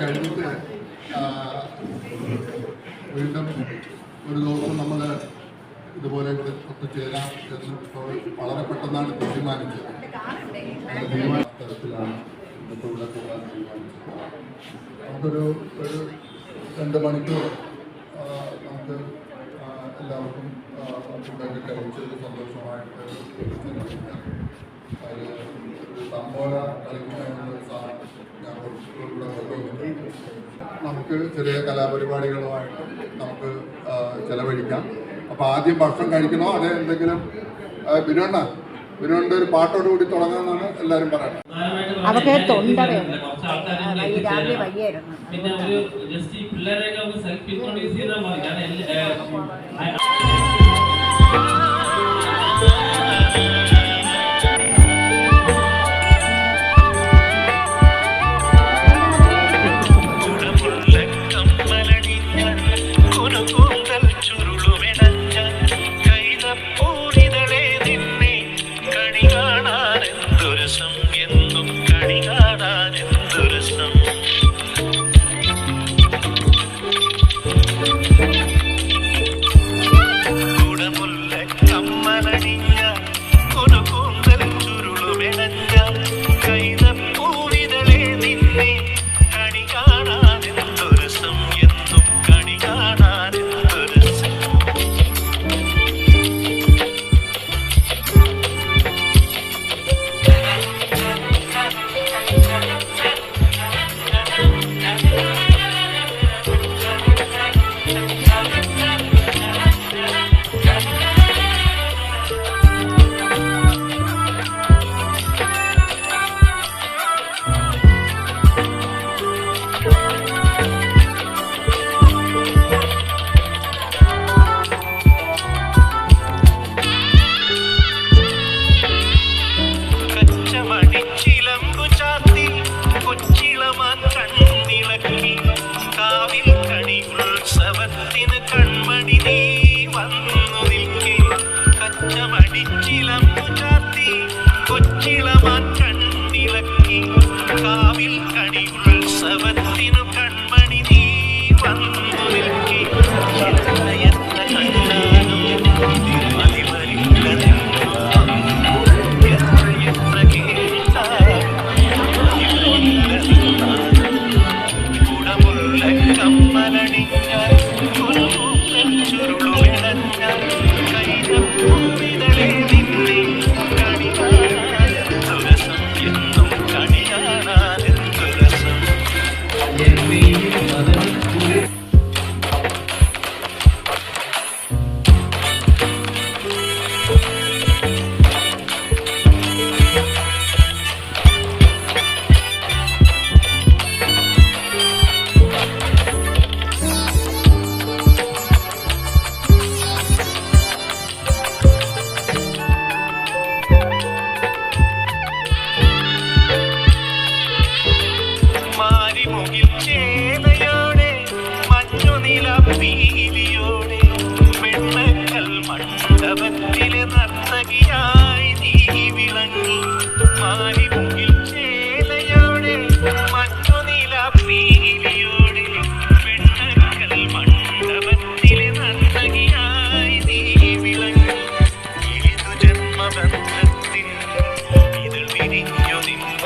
കഴിഞ്ഞിട്ട് വീണ്ടും ഒരു ദിവസം നമ്മൾ ഇതുപോലെ ഇവിടെ ഒത്തുചേരാം എന്ന് വളരെ പെട്ടെന്നാണ് തീരുമാനിച്ചത്. തീരുമാന തരത്തിലാണ് ഇന്നിപ്പോൾ ഇവിടെ കൂടാൻ തീരുമാനിച്ചത്. നമുക്കൊരു ഒരു രണ്ട് മണിക്കൂർ നമുക്ക് എല്ലാവർക്കും ഫുഡൊക്കെ കഴിച്ച് സന്തോഷമായിട്ട് നമുക്ക് ചെറിയ കലാപരിപാടികളുമായിട്ട് നമുക്ക് ചെലവഴിക്കാം. അപ്പോൾ ആദ്യം ഭക്ഷണം കഴിക്കണോ അതെ എന്തെങ്കിലും ബിനോണ്ണ? ബിനോണിന്റെ ഒരു പാട്ടോട് കൂടി തുടങ്ങാന്നാണ് എല്ലാവരും പറയുന്നത്. അതൊക്കെ തൊണ്ട രാവിലെ വയ്യായിരുന്നു. പിന്നെ ഒരു ജസ്റ്റ് സെൽഫി കൊച്ചിളമാൻ കണ്ണിളക്കി കാവിൽ കണിയുത്സവത്തിനും Mother.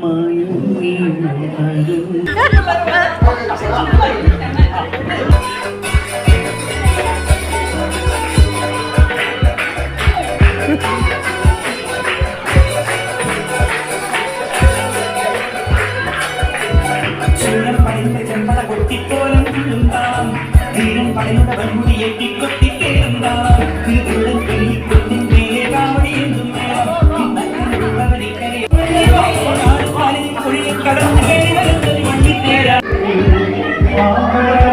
மயங்கி Amen.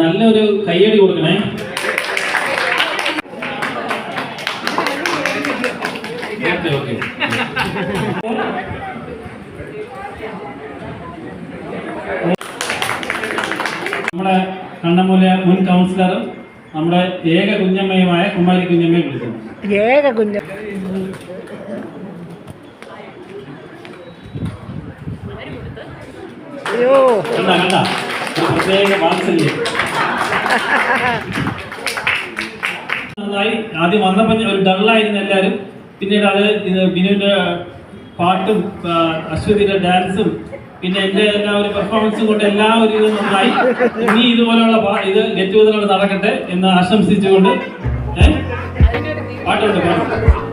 നല്ലൊരു കയ്യടി കൊടുക്കണേ. നമ്മുടെ കണ്ണമൂല മുൻ കൗൺസിലറും നമ്മുടെ ഏക കുഞ്ഞമ്മയുമായ കുമാരി കുഞ്ഞമ്മയെ വിളിക്കുന്നു. ഏക കുഞ്ഞ് അയ്യോ. പ്രത്യേക വാത്സല്യം. നന്നായി. ആദ്യം വന്നപ്പോൾ ഒരു ഡള്ളായിരുന്നു എല്ലാവരും പിന്നീട് അത് ഇത് ബിനുവിന്റെ പാട്ടും അശ്വതിയുടെ ഡാൻസും പിന്നെ എന്റെ എല്ലാ ഒരു പെർഫോമൻസും കൊണ്ട് എല്ലാ ഒരു ഇതും നന്നായി. ഇനി ഇതുപോലെയുള്ള ഇത് ഗെറ്റ് ടുഗദറുകൾ നടക്കട്ടെ എന്ന് ആശംസിച്ചുകൊണ്ട് പാട്ടുണ്ട് പാട്ട്